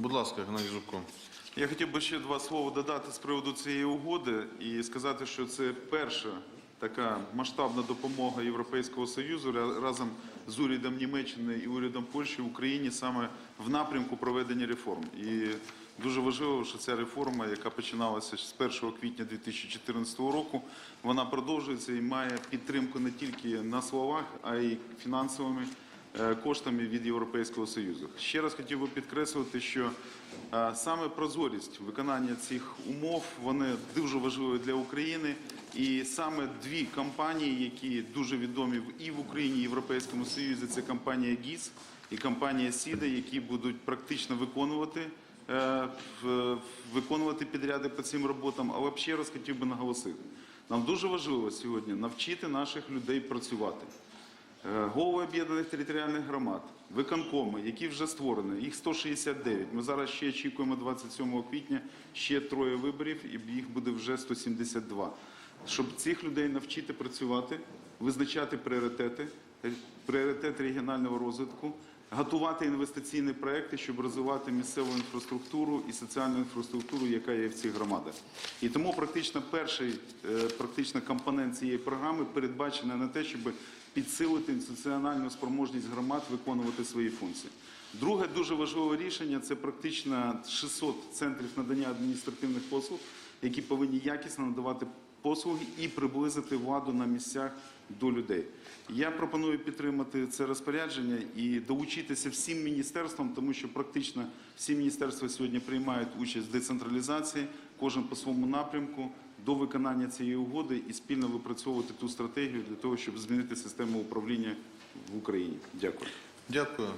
Будь ласка, Геннадій Зубко. Я хотів би ще два слова додати з приводу цієї угоди і сказати, що це перша така масштабна допомога Європейського Союзу ра- разом з урядом Німеччини і урядом Польщі в Україні саме в напрямку проведення реформ. І дуже важливо, що ця реформа, яка починалася з 1 квітня 2014 року, вона продовжується і має підтримку не тільки на словах, а й фінансовими коштами від Європейського Союзу. Ще раз хотів би підкреслити, що е, саме прозорість виконання цих умов вони дуже важливі для України. І саме дві компанії, які дуже відомі і в Україні, і в Європейському Союзі, це компанія ГІС і компанія Сіда, які будуть практично виконувати. е, Виконувати підряди по цим роботам, але ще раз хотів би наголосити: нам дуже важливо сьогодні навчити наших людей працювати. Е, Голови об'єднаних територіальних громад, виконкоми, які вже створені, їх 169. Ми зараз ще очікуємо 27 квітня ще троє виборів, і їх буде вже 172. Щоб цих людей навчити працювати, визначати пріоритети, пріоритет регіонального розвитку, готувати інвестиційні проекти, щоб розвивати місцеву інфраструктуру і соціальну інфраструктуру, яка є в цих громадах. І тому практично перший е, практично компонент цієї програми передбачений на те, щоб підсилити інституціональну спроможність громад виконувати свої функції. Друге дуже важливе рішення це практично 600 центрів надання адміністративних послуг, які повинні якісно надавати послуги і приблизити владу на місцях до людей. Я пропоную підтримати це розпорядження і долучитися всім міністерствам, тому що практично всі міністерства сьогодні приймають участь в децентралізації, кожен по своєму напрямку до виконання цієї угоди і спільно випрацьовувати ту стратегію для того, щоб змінити систему управління в Україні. Дякую. Дякую.